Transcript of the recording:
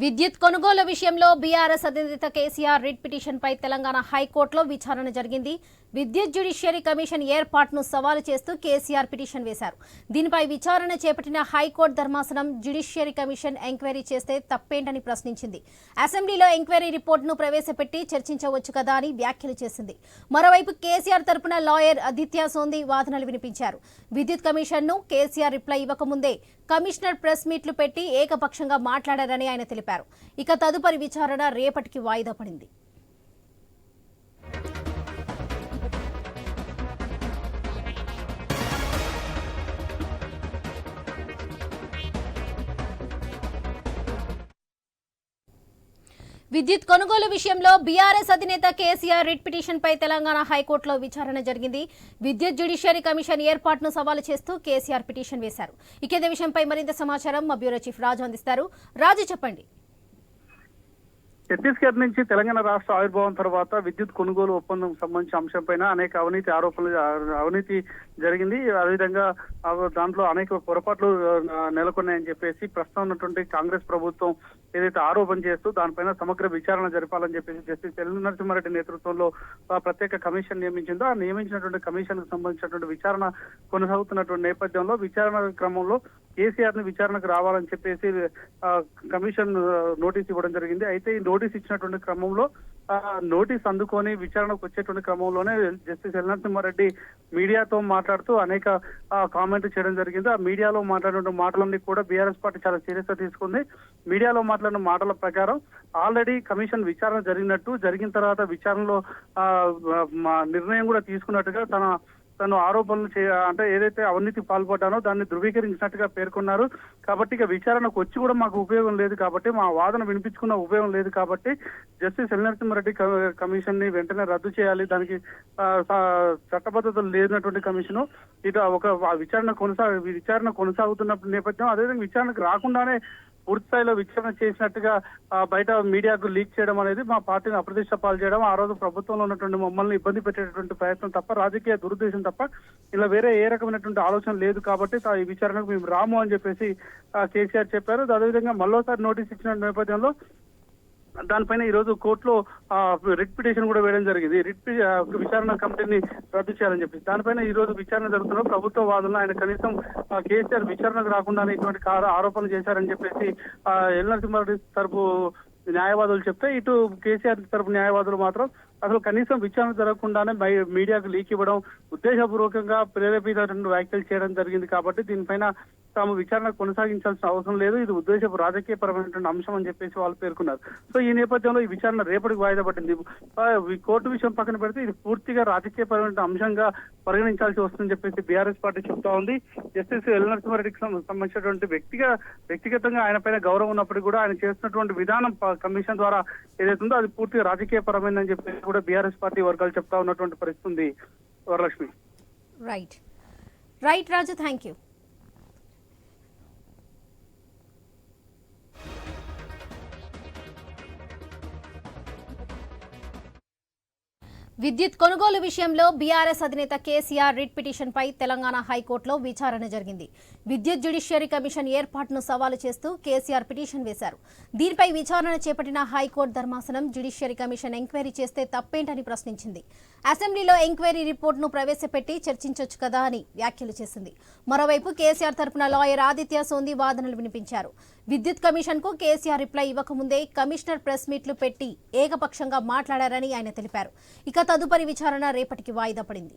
విద్యుత్ కొనుగోలు విషయంలో బీఆర్ఎస్ అధినేత కేసీఆర్ రిట్ పిటిషన్పై తెలంగాణ హైకోర్టులో విచారణ జరిగింది. విద్యుత్ జ్యుడిషియరీ కమిషన్ ఏర్పాటును సవాలు చేస్తూ కేసీఆర్ పిటిషన్ వేశారు. దీనిపై విచారణ చేపట్టిన హైకోర్టు ధర్మాసనం జ్యుడిషియరీ కమిషన్ ఎంక్వైరీ చేస్తే తప్పేంటని ప్రశ్నించింది. అసెంబ్లీలో ఎంక్వైరీ రిపోర్టును ప్రవేశపెట్టి చర్చించవచ్చు కదా అని వ్యాఖ్యలు చేసింది. మరోవైపు కేసీఆర్ తరపున లాయర్ ఆదిత్య సోంది వాదనలు వినిపించారు. విద్యుత్ కమిషన్ను కేసీఆర్ రిప్లై ఇవ్వకముందే కమిషనర్ ప్రెస్ మీట్లు పెట్టి ఏకపక్షంగా మాట్లాడారని ఆయన తెలిపారు. ఇక తదుపరి విచారణ రేపటికి వాయిదా పడింది. విద్యుత్ కొనుగోలు విషయంలో బీఆర్ఎస్ అధినేత కేసీఆర్ రిట్ పిటిషన్పై తెలంగాణ హైకోర్టులో విచారణ జరిగింది. విద్యుత్ జ్యుడిషియరీ కమిషన్ ఏర్పాటును సవాలు చేస్తూ కేసీఆర్ పిటిషన్ వేశారు. ఇకేదే విషయంపై మరింత సమాచారం మా బ్యూరో చీఫ్ రాజు అందిస్తారు. రాజు చెప్పండి. ఛత్తీస్గఢ్ నుంచి తెలంగాణ రాష్ట్ర ఆవిర్భావం తర్వాత విద్యుత్ కొనుగోలు ఒప్పందం సంబంధించిన అంశంపైన అనేక అవినీతి ఆరోపణలు అవినీతి జరిగింది. అదేవిధంగా దాంట్లో అనేక పొరపాట్లు నెలకొన్నాయని చెప్పేసి ప్రస్తుతం ఉన్నటువంటి కాంగ్రెస్ ప్రభుత్వం ఏదైతే ఆరోపణ చేస్తూ దానిపైన సమగ్ర విచారణ జరపాలని చెప్పేసి జస్టిస్ ఎల్. నరసింహారెడ్డి నేతృత్వంలో ప్రత్యేక కమిషన్ నియమించిందో ఆ నియమించినటువంటి కమిషన్కు సంబంధించినటువంటి విచారణ కొనసాగుతున్నటువంటి నేపథ్యంలో విచారణ క్రమంలో కేసీఆర్ని విచారణకు రావాలని చెప్పేసి కమిషన్ నోటీస్ ఇవ్వడం జరిగింది. అయితే ఈ నోటీస్ ఇచ్చినటువంటి క్రమంలో నోటీస్ అందుకొని విచారణకు వచ్చేటువంటి క్రమంలోనే జస్టిస్ ఎల్ నరసింహారెడ్డి మీడియాతో మాట్లాడుతూ అనేక కామెంట్ చేయడం జరిగింది. ఆ మీడియాలో మాట్లాడిన మాటలన్నీ కూడా బీఆర్ఎస్ పార్టీ చాలా సీరియస్గా తీసుకుంది. మీడియాలో మాట్లాడిన మాటల ప్రకారం ఆల్రెడీ కమిషన్ విచారణ జరిగినట్టు జరిగిన తర్వాత విచారణలో మా నిర్ణయం కూడా తీసుకున్నట్టుగా తన తను ఆరోపణలు చే అంటే ఏదైతే అవినీతి పాల్పడ్డానో దాన్ని ధృవీకరించినట్టుగా పేర్కొన్నారు. కాబట్టి ఇక విచారణకు వచ్చి కూడా మాకు ఉపయోగం లేదు కాబట్టి మా వాదన వినిపించుకున్న ఉపయోగం లేదు కాబట్టి జస్టిస్ ఎల్ నరసింహారెడ్డి క- కమిషన్ని వెంటనే రద్దు చేయాలి. దానికి చట్టబద్ధత చట్టబద్ధతలు లేనటువంటి కమిషన్ ఇటు ఒక విచారణ కొనసాగు విచారణ కొనసాగుతున్న నేపథ్యం అదేవిధంగా విచారణకు రాకుండానే పూర్తి స్థాయిలో విచారణ చేసినట్టుగా బయట మీడియాకు లీక్ చేయడం అనేది మా పార్టీని అప్రదిష్ట పాలు చేయడం ఆ రోజు ప్రభుత్వంలో ఉన్నటువంటి మమ్మల్ని ఇబ్బంది పెట్టేటటువంటి ప్రయత్నం తప్ప రాజకీయ దురుద్దేశం తప్ప ఇలా వేరే ఏ రకమైనటువంటి ఆలోచన లేదు కాబట్టి ఈ విచారణకు మేము రాము అని చెప్పేసి కేసీఆర్ చెప్పారు. అదేవిధంగా మళ్ళోసారి నోటీస్ ఇచ్చిన నేపథ్యంలో దానిపైన ఈ రోజు కోర్టులో రిట్ పిటిషన్ కూడా వేయడం జరిగింది. రిట్ విచారణ కమిటీని రద్దు చేయాలని చెప్పి దానిపైన ఈ రోజు విచారణ జరుగుతున్న ప్రభుత్వ వాదనలు ఆయన కనీసం కేసీఆర్ విచారణకు రాకుండానే ఇటువంటి ఆరోపణలు చేశారని చెప్పేసి ఎల్ నరసింహారెడ్డి తరపు న్యాయవాదులు చెప్తే ఇటు కేసీఆర్ తరపు న్యాయవాదులు మాత్రం అసలు కనీసం విచారణ జరగకుండానే మీడియాకు లీక్ ఇవ్వడం ఉద్దేశపూర్వకంగా ప్రేరేపితటువంటి వ్యాఖ్యలు చేయడం జరిగింది కాబట్టి దీనిపైన తాము విచారణ కొనసాగించాల్సిన అవసరం లేదు. ఇది ఉద్దేశపు రాజకీయపరమైనటువంటి అంశం అని చెప్పేసి వాళ్ళు పేర్కొన్నారు. సో ఈ నేపథ్యంలో ఈ విచారణ రేపటికి వాయిదా పట్టింది. కోర్టు విషయం పక్కన పెడితే ఇది పూర్తిగా రాజకీయపరమైన అంశంగా పరిగణించాల్సి వస్తుందని చెప్పేసి బీఆర్ఎస్ పార్టీ చెప్తా ఉంది. జస్టిస్ ఎల్ నరసింహారెడ్డికి సంబంధించినటువంటి వ్యక్తిగా వ్యక్తిగతంగా ఆయన పైన గౌరవం ఉన్నప్పటికీ కూడా ఆయన చేస్తున్నటువంటి విధానం కమిషన్ ద్వారా ఏదైతుందో ఉందో అది పూర్తిగా రాజకీయపరమైందని చెప్పేసి కూడా బీఆర్ఎస్ పార్టీ వర్గాలు చెప్తా ఉన్నటువంటి పరిస్థితి ఉంది Varalakshmi. Right right Raju thank you విద్యుత్ కొనుగోలు విషయంలో బీఆర్ఎస్ అధినేత కేసీఆర్ రిట్ పిటిషన్పై తెలంగాణ హైకోర్టులో విచారణ జరిగింది. విద్యుత్ జ్యుడిషియరీ కమిషన్ ఏర్పాటును సవాలు చేస్తూ కేసీఆర్ పిటిషన్ వేశారు. దీనిపై విచారణ చేపట్టిన హైకోర్టు ధర్మాసనం జ్యుడిషియరీ కమిషన్ ఎంక్వైరీ చేస్తే తప్పేంటని ప్రశ్నించింది. అసెంబ్లీలో ఎంక్వైరీ రిపోర్టును ప్రవేశపెట్టి చర్చించొచ్చు కదా అని వ్యాఖ్యలు చేసింది. మరోవైపు కేసీఆర్ తరపున లాయర్ ఆదిత్య సోంది వాదనలు వినిపించారు. విద్యుత్ కమిషన్కు కేసీఆర్ రిప్లై ఇవ్వకముందే కమిషనర్ ప్రెస్ మీట్లు పెట్టి ఏకపక్షంగా మాట్లాడారని ఆయన తెలిపారు. ఇక ఇక తదుపరి విచారణ రేపటికి వాయిదా పడింది.